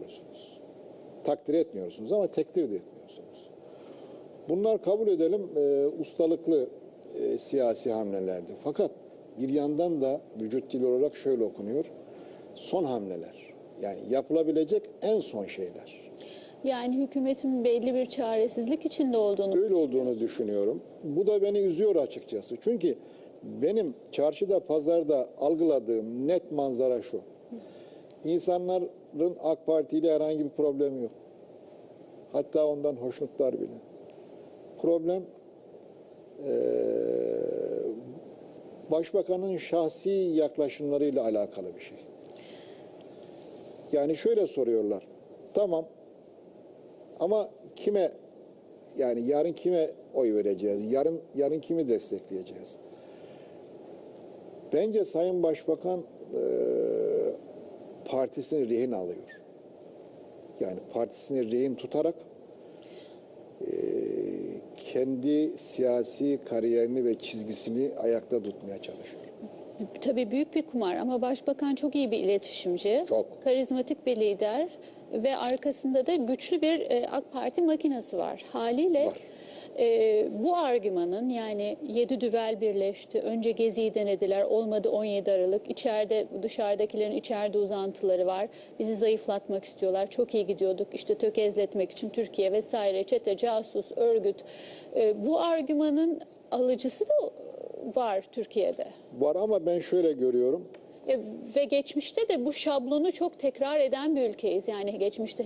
etmiyorsunuz. Takdir etmiyorsunuz ama tekdir de etmiyorsunuz. Bunlar kabul edelim e, ustalıklı e, siyasi hamlelerdi. Fakat bir yandan da vücut dili olarak şöyle okunuyor. Son hamleler. Yani yapılabilecek en son şeyler. Yani hükümetin belli bir çaresizlik içinde olduğunu Öyle olduğunu düşünüyorum. Bu da beni üzüyor açıkçası. Çünkü benim çarşıda, pazarda algıladığım net manzara şu. İnsanların AK Parti ile herhangi bir problemi yok. Hatta ondan hoşnutlar bile. Problem eee, başbakanın şahsi yaklaşımlarıyla alakalı bir şey. Yani şöyle soruyorlar. Tamam ama kime yani yarın kime oy vereceğiz? Yarın yarın kimi destekleyeceğiz? Bence Sayın Başbakan partisini rehin alıyor. Yani partisini rehin tutarak eee, kendi siyasi kariyerini ve çizgisini ayakta tutmaya çalışıyor. tabii büyük bir kumar ama başbakan çok iyi bir iletişimci, Çok. karizmatik bir lider ve arkasında da güçlü bir e, AK Parti makinesi var. Haliyle Var. E, bu argümanın yani yedi düvel birleşti, önce Gezi'yi denediler, olmadı 17 Aralık, içeride dışarıdakilerin içeride uzantıları var, bizi zayıflatmak istiyorlar, çok iyi gidiyorduk, işte tökezletmek için Türkiye vesaire, çete, casus, örgüt. E, bu argümanın alıcısı da var Türkiye'de. Var ama ben şöyle görüyorum. E, ve geçmişte de bu şablonu çok tekrar eden bir ülkeyiz. Yani geçmişte